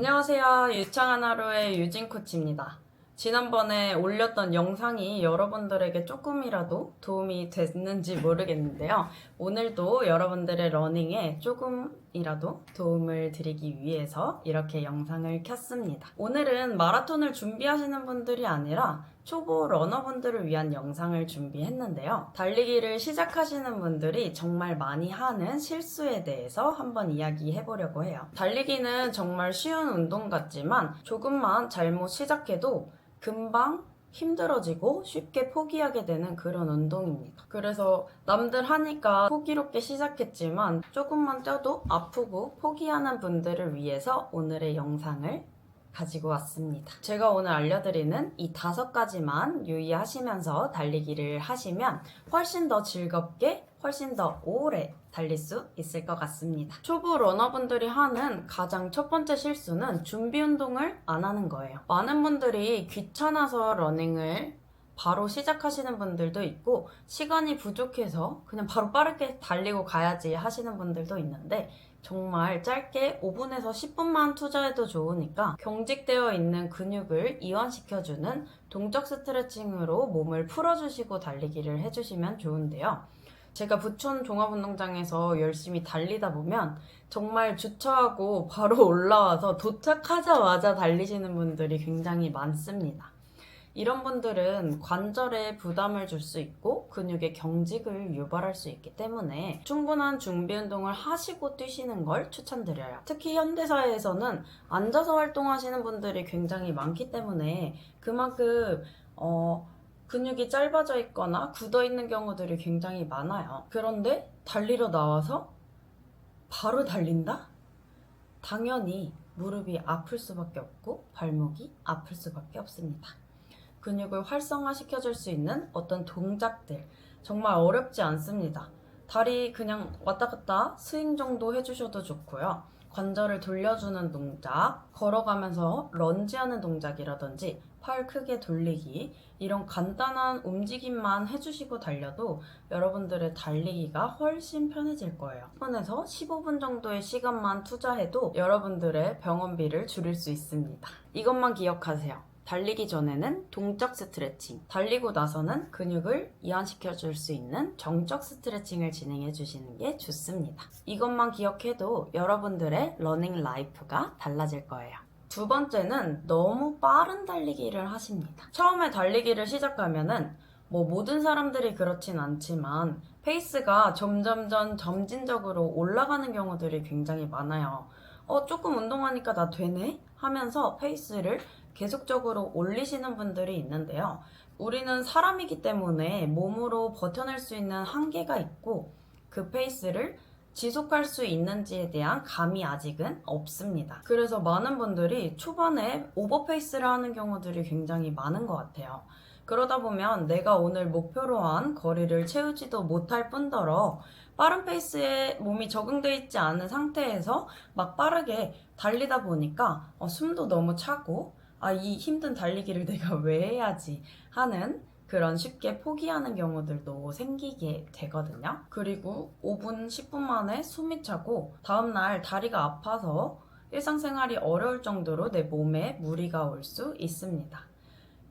안녕하세요. 유창한 하루의 유진 코치입니다. 지난번에 올렸던 영상이 여러분들에게 조금이라도 도움이 됐는지 모르겠는데요. 오늘도 여러분들의 러닝에 조금이라도 도움을 드리기 위해서 이렇게 영상을 켰습니다. 오늘은 마라톤을 준비하시는 분들이 아니라 초보 러너분들을 위한 영상을 준비했는데요. 달리기를 시작하시는 분들이 정말 많이 하는 실수에 대해서 한번 이야기해 보려고 해요. 달리기는 정말 쉬운 운동 같지만 조금만 잘못 시작해도 금방 힘들어지고 쉽게 포기하게 되는 그런 운동입니다. 그래서 남들 하니까 호기롭게 시작했지만 조금만 뛰어도 아프고 포기하는 분들을 위해서 오늘의 영상을 가지고 왔습니다. 제가 오늘 알려드리는 이 다섯 가지만 유의하시면서 달리기를 하시면 훨씬 더 즐겁게, 훨씬 더 오래 달릴 수 있을 것 같습니다. 초보 러너분들이 하는 가장 첫 번째 실수는 준비 운동을 안 하는 거예요. 많은 분들이 귀찮아서 러닝을 바로 시작하시는 분들도 있고 시간이 부족해서 그냥 바로 빠르게 달리고 가야지 하시는 분들도 있는데 정말 짧게 5분에서 10분만 투자해도 좋으니까 경직되어 있는 근육을 이완시켜주는 동적 스트레칭으로 몸을 풀어주시고 달리기를 해주시면 좋은데요. 제가 부천 종합운동장에서 열심히 달리다 보면 정말 주차하고 바로 올라와서 도착하자마자 달리시는 분들이 굉장히 많습니다. 이런 분들은 관절에 부담을 줄 수 있고 근육의 경직을 유발할 수 있기 때문에 충분한 준비 운동을 하시고 뛰시는 걸 추천드려요. 특히 현대사회에서는 앉아서 활동하시는 분들이 굉장히 많기 때문에 그만큼 어, 근육이 짧아져 있거나 굳어 있는 경우들이 굉장히 많아요. 그런데 달리러 나와서 바로 달린다? 당연히 무릎이 아플 수밖에 없고 발목이 아플 수밖에 없습니다. 근육을 활성화시켜줄 수 있는 어떤 동작들 정말 어렵지 않습니다. 다리 그냥 왔다 갔다 스윙 정도 해주셔도 좋고요. 관절을 돌려주는 동작, 걸어가면서 런지하는 동작이라든지 팔 크게 돌리기 이런 간단한 움직임만 해주시고 달려도 여러분들의 달리기가 훨씬 편해질 거예요. 10분에서 15분 정도의 시간만 투자해도 여러분들의 병원비를 줄일 수 있습니다. 이것만 기억하세요. 달리기 전에는 동적 스트레칭, 달리고 나서는 근육을 이완시켜 줄 수 있는 정적 스트레칭을 진행해 주시는 게 좋습니다. 이것만 기억해도 여러분들의 러닝 라이프가 달라질 거예요. 두 번째는 너무 빠른 달리기를 하십니다. 처음에 달리기를 시작하면은 뭐 모든 사람들이 그렇진 않지만 페이스가 점점점 점진적으로 올라가는 경우들이 굉장히 많아요. 어, 조금 운동하니까 나 되네? 하면서 페이스를 계속적으로 올리시는 분들이 있는데요. 우리는 사람이기 때문에 몸으로 버텨낼 수 있는 한계가 있고 그 페이스를 지속할 수 있는지에 대한 감이 아직은 없습니다. 그래서 많은 분들이 초반에 오버페이스를 하는 경우들이 굉장히 많은 것 같아요. 그러다 보면 내가 오늘 목표로 한 거리를 채우지도 못할 뿐더러 빠른 페이스에 몸이 적응되어 있지 않은 상태에서 막 빠르게 달리다 보니까 어, 숨도 너무 차고 아, 이 힘든 달리기를 내가 왜 해야지 하는 그런 쉽게 포기하는 경우들도 생기게 되거든요. 그리고 5분, 10분 만에 숨이 차고 다음날 다리가 아파서 일상생활이 어려울 정도로 내 몸에 무리가 올 수 있습니다.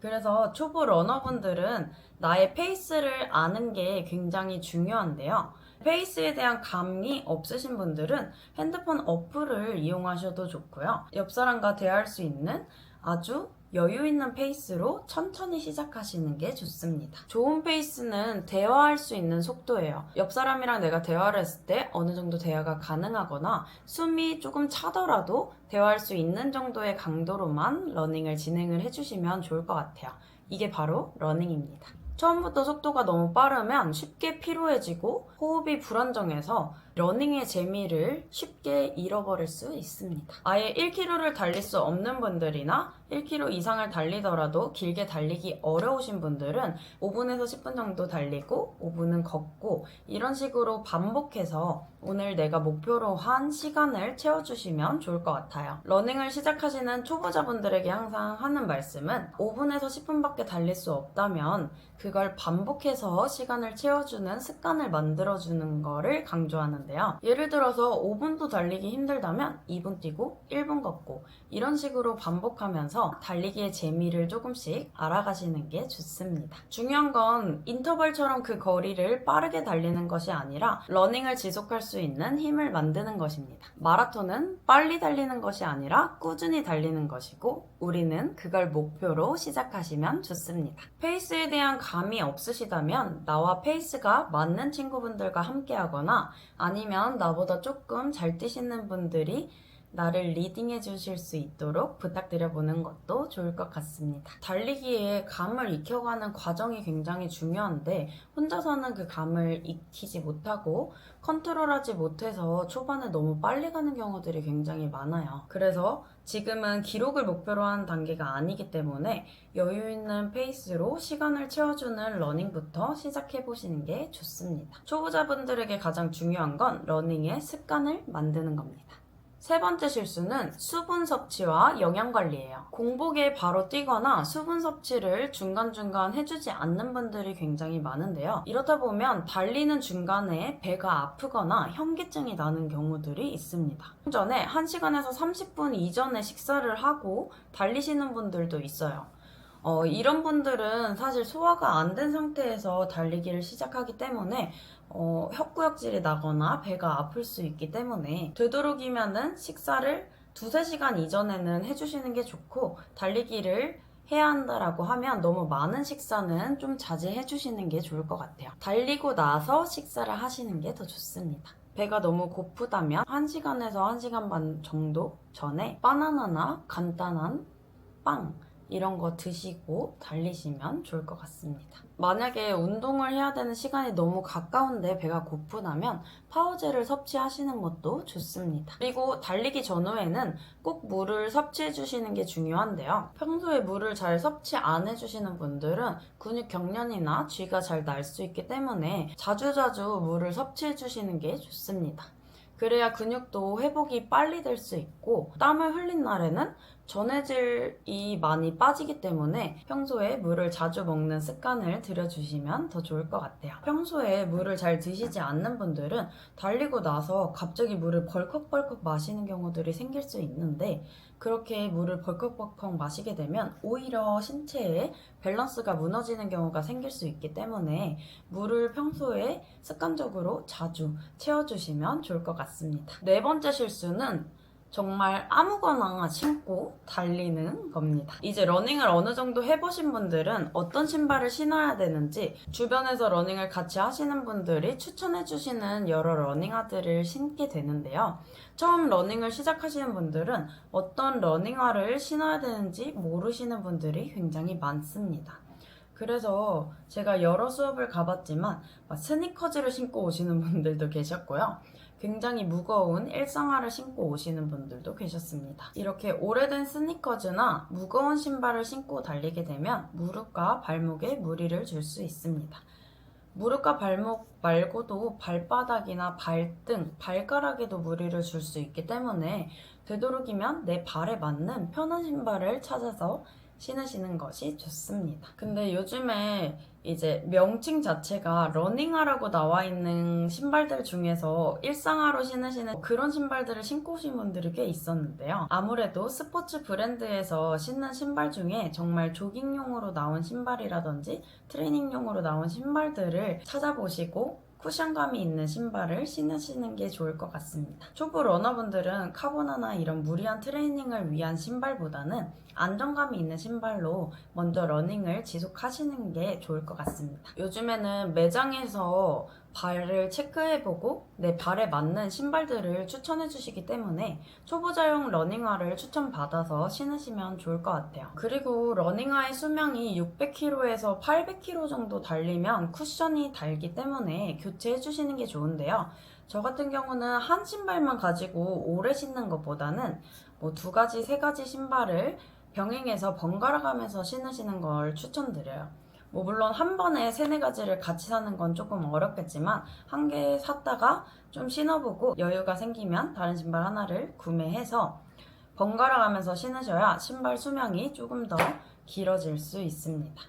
그래서 초보 러너분들은 나의 페이스를 아는 게 굉장히 중요한데요. 페이스에 대한 감이 없으신 분들은 핸드폰 어플을 이용하셔도 좋고요. 옆 사람과 대화할 수 있는 아주 여유 있는 페이스로 천천히 시작하시는 게 좋습니다. 좋은 페이스는 대화할 수 있는 속도예요. 옆 사람이랑 내가 대화를 했을 때 어느 정도 대화가 가능하거나 숨이 조금 차더라도 대화할 수 있는 정도의 강도로만 러닝을 진행을 해주시면 좋을 것 같아요. 이게 바로 러닝입니다. 처음부터 속도가 너무 빠르면 쉽게 피로해지고 호흡이 불안정해서 러닝의 재미를 쉽게 잃어버릴 수 있습니다. 아예 1km를 달릴 수 없는 분들이나 1km 이상을 달리더라도 길게 달리기 어려우신 분들은 5분에서 10분 정도 달리고 5분은 걷고 이런 식으로 반복해서 오늘 내가 목표로 한 시간을 채워주시면 좋을 것 같아요. 러닝을 시작하시는 초보자분들에게 항상 하는 말씀은 5분에서 10분밖에 달릴 수 없다면 그걸 반복해서 시간을 채워주는 습관을 만들어주는 거를 강조하는데요. 있는데요. 예를 들어서 5분도 달리기 힘들다면 2분 뛰고 1분 걷고 이런 식으로 반복하면서 달리기의 재미를 조금씩 알아가시는 게 좋습니다. 중요한 건 인터벌처럼 그 거리를 빠르게 달리는 것이 아니라 러닝을 지속할 수 있는 힘을 만드는 것입니다. 마라톤은 빨리 달리는 것이 아니라 꾸준히 달리는 것이고 우리는 그걸 목표로 시작하시면 좋습니다. 페이스에 대한 감이 없으시다면 나와 페이스가 맞는 친구분들과 함께 하거나 아니면 나보다 조금 잘 뛰시는 분들이 나를 리딩해 주실 수 있도록 부탁드려 보는 것도 좋을 것 같습니다. 달리기에 감을 익혀가는 과정이 굉장히 중요한데 혼자서는 그 감을 익히지 못하고 컨트롤하지 못해서 초반에 너무 빨리 가는 경우들이 굉장히 많아요. 그래서 지금은 기록을 목표로 하는 단계가 아니기 때문에 여유 있는 페이스로 시간을 채워주는 러닝부터 시작해 보시는 게 좋습니다. 초보자분들에게 가장 중요한 건 러닝의 습관을 만드는 겁니다. 세 번째 실수는 수분 섭취와 영양 관리예요. 공복에 바로 뛰거나 수분 섭취를 중간중간 해주지 않는 분들이 굉장히 많은데요. 이러다 보면 달리는 중간에 배가 아프거나 현기증이 나는 경우들이 있습니다. 전에 1시간에서 30분 이전에 식사를 하고 달리시는 분들도 있어요. 어, 이런 분들은 사실 소화가 안 된 상태에서 달리기를 시작하기 때문에 어, 혀구역질이 나거나 배가 아플 수 있기 때문에 되도록이면은 식사를 두세 시간 이전에는 해주시는 게 좋고 달리기를 해야 한다라고 하면 너무 많은 식사는 좀 자제해 주시는 게 좋을 것 같아요. 달리고 나서 식사를 하시는 게 더 좋습니다. 배가 너무 고프다면 1시간에서 1시간 반 정도 전에 바나나나 간단한 빵 이런 거 드시고 달리시면 좋을 것 같습니다. 만약에 운동을 해야 되는 시간이 너무 가까운데 배가 고프다면 파워젤을 섭취하시는 것도 좋습니다. 그리고 달리기 전후에는 꼭 물을 섭취해 주시는 게 중요한데요. 평소에 물을 잘 섭취 안 해주시는 분들은 근육 경련이나 쥐가 잘 날 수 있기 때문에 자주자주 물을 섭취해 주시는 게 좋습니다. 그래야 근육도 회복이 빨리 될 수 있고 땀을 흘린 날에는 전해질이 많이 빠지기 때문에 평소에 물을 자주 먹는 습관을 들여주시면 더 좋을 것 같아요. 평소에 물을 잘 드시지 않는 분들은 달리고 나서 갑자기 물을 벌컥벌컥 마시는 경우들이 생길 수 있는데 그렇게 물을 벌컥벌컥 마시게 되면 오히려 신체에 밸런스가 무너지는 경우가 생길 수 있기 때문에 물을 평소에 습관적으로 자주 채워주시면 좋을 것 같습니다. 네 번째 실수는 정말 아무거나 신고 달리는 겁니다. 이제 러닝을 어느 정도 해보신 분들은 어떤 신발을 신어야 되는지 주변에서 러닝을 같이 하시는 분들이 추천해주시는 여러 러닝화들을 신게 되는데요. 처음 러닝을 시작하시는 분들은 어떤 러닝화를 신어야 되는지 모르시는 분들이 굉장히 많습니다. 그래서 제가 여러 수업을 가봤지만 막 스니커즈를 신고 오시는 분들도 계셨고요. 굉장히 무거운 일상화를 신고 오시는 분들도 계셨습니다. 이렇게 오래된 스니커즈나 무거운 신발을 신고 달리게 되면 무릎과 발목에 무리를 줄 수 있습니다. 무릎과 발목 말고도 발바닥이나 발등, 발가락에도 무리를 줄 수 있기 때문에 되도록이면 내 발에 맞는 편한 신발을 찾아서 신으시는 것이 좋습니다. 근데 요즘에 이제 명칭 자체가 러닝화라고 나와 있는 신발들 중에서 일상화로 신으시는 그런 신발들을 신고 오신 분들이 꽤 있었는데요. 아무래도 스포츠 브랜드에서 신는 신발 중에 정말 조깅용으로 나온 신발이라든지 트레이닝용으로 나온 신발들을 찾아보시고 쿠션감이 있는 신발을 신으시는 게 좋을 것 같습니다. 초보 러너분들은 카보나나 이런 무리한 트레이닝을 위한 신발보다는 안정감이 있는 신발로 먼저 러닝을 지속하시는 게 좋을 것 같습니다. 요즘에는 매장에서 발을 체크해보고 내 발에 맞는 신발들을 추천해 주시기 때문에 초보자용 러닝화를 추천받아서 신으시면 좋을 것 같아요. 그리고 러닝화의 수명이 600km에서 800km 정도 달리면 쿠션이 달기 때문에 교체해 주시는 게 좋은데요. 저 같은 경우는 한 신발만 가지고 오래 신는 것보다는 뭐 두 가지, 세 가지 신발을 병행해서 번갈아 가면서 신으시는 걸 추천드려요. 뭐 물론 한 번에 세네 가지를 같이 사는 건 조금 어렵겠지만 한 개 샀다가 좀 신어보고 여유가 생기면 다른 신발 하나를 구매해서 번갈아 가면서 신으셔야 신발 수명이 조금 더 길어질 수 있습니다.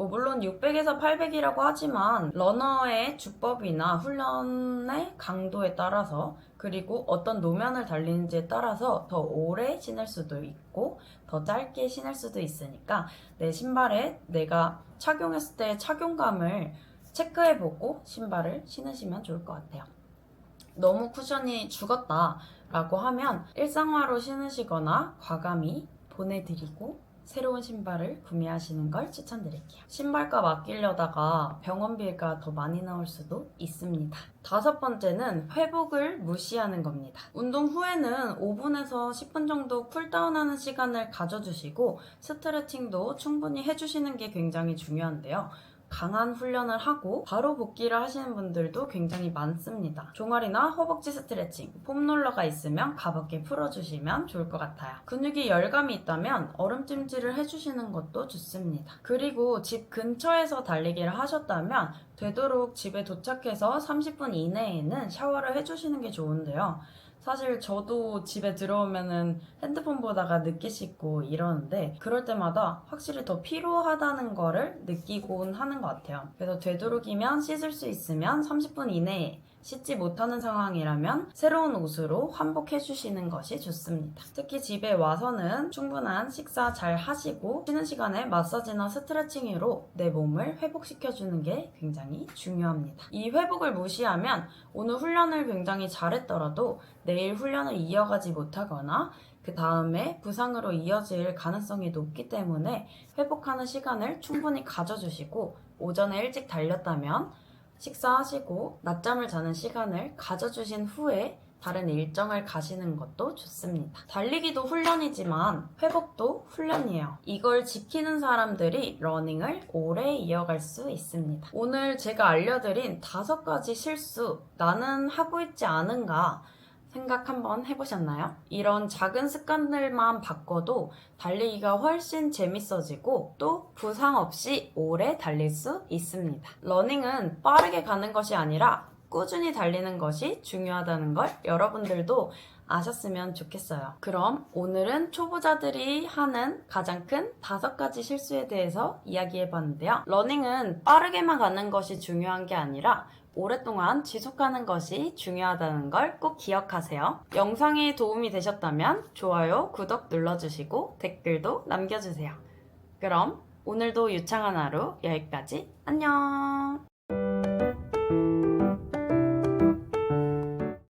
뭐 물론 600에서 800이라고 하지만 러너의 주법이나 훈련의 강도에 따라서 그리고 어떤 노면을 달리는지에 따라서 더 오래 신을 수도 있고 더 짧게 신을 수도 있으니까 내 신발에 내가 착용했을 때 착용감을 체크해보고 신발을 신으시면 좋을 것 같아요. 너무 쿠션이 죽었다 라고 하면 일상화로 신으시거나 과감히 보내드리고 새로운 신발을 구매하시는 걸 추천드릴게요. 신발값 아끼려다가 병원비가 더 많이 나올 수도 있습니다. 다섯 번째는 회복을 무시하는 겁니다. 운동 후에는 5분에서 10분 정도 쿨다운하는 시간을 가져주시고 스트레칭도 충분히 해주시는 게 굉장히 중요한데요. 강한 훈련을 하고 바로 복귀를 하시는 분들도 굉장히 많습니다. 종아리나 허벅지 스트레칭, 폼롤러가 있으면 가볍게 풀어주시면 좋을 것 같아요. 근육이 열감이 있다면 얼음찜질을 해주시는 것도 좋습니다. 그리고 집 근처에서 달리기를 하셨다면 되도록 집에 도착해서 30분 이내에는 샤워를 해주시는 게 좋은데요. 사실 저도 집에 들어오면은 핸드폰 보다가 늦게 씻고 이러는데 그럴 때마다 확실히 더 피로하다는 거를 느끼곤 하는 것 같아요. 그래서 되도록이면 씻을 수 있으면 30분 이내에 씻지 못하는 상황이라면 새로운 옷으로 환복해 주시는 것이 좋습니다. 특히 집에 와서는 충분한 식사 잘 하시고 쉬는 시간에 마사지나 스트레칭으로 내 몸을 회복시켜 주는 게 굉장히 중요합니다. 이 회복을 무시하면 오늘 훈련을 굉장히 잘했더라도 내일 훈련을 이어가지 못하거나 그 다음에 부상으로 이어질 가능성이 높기 때문에 회복하는 시간을 충분히 가져주시고 오전에 일찍 달렸다면 식사하시고 낮잠을 자는 시간을 가져주신 후에 다른 일정을 가시는 것도 좋습니다. 달리기도 훈련이지만 회복도 훈련이에요. 이걸 지키는 사람들이 러닝을 오래 이어갈 수 있습니다. 오늘 제가 알려드린 다섯 가지 실수 나는 하고 있지 않은가 생각 한번 해보셨나요? 이런 작은 습관들만 바꿔도 달리기가 훨씬 재밌어지고 또 부상 없이 오래 달릴 수 있습니다. 러닝은 빠르게 가는 것이 아니라 꾸준히 달리는 것이 중요하다는 걸 여러분들도 아셨으면 좋겠어요. 그럼 오늘은 초보자들이 하는 가장 큰 다섯 가지 실수에 대해서 이야기해 봤는데요. 러닝은 빠르게만 가는 것이 중요한 게 아니라 오랫동안 지속하는 것이 중요하다는 걸 꼭 기억하세요. 영상이 도움이 되셨다면 좋아요, 구독 눌러주시고 댓글도 남겨주세요. 그럼 오늘도 유창한 하루 여기까지 안녕!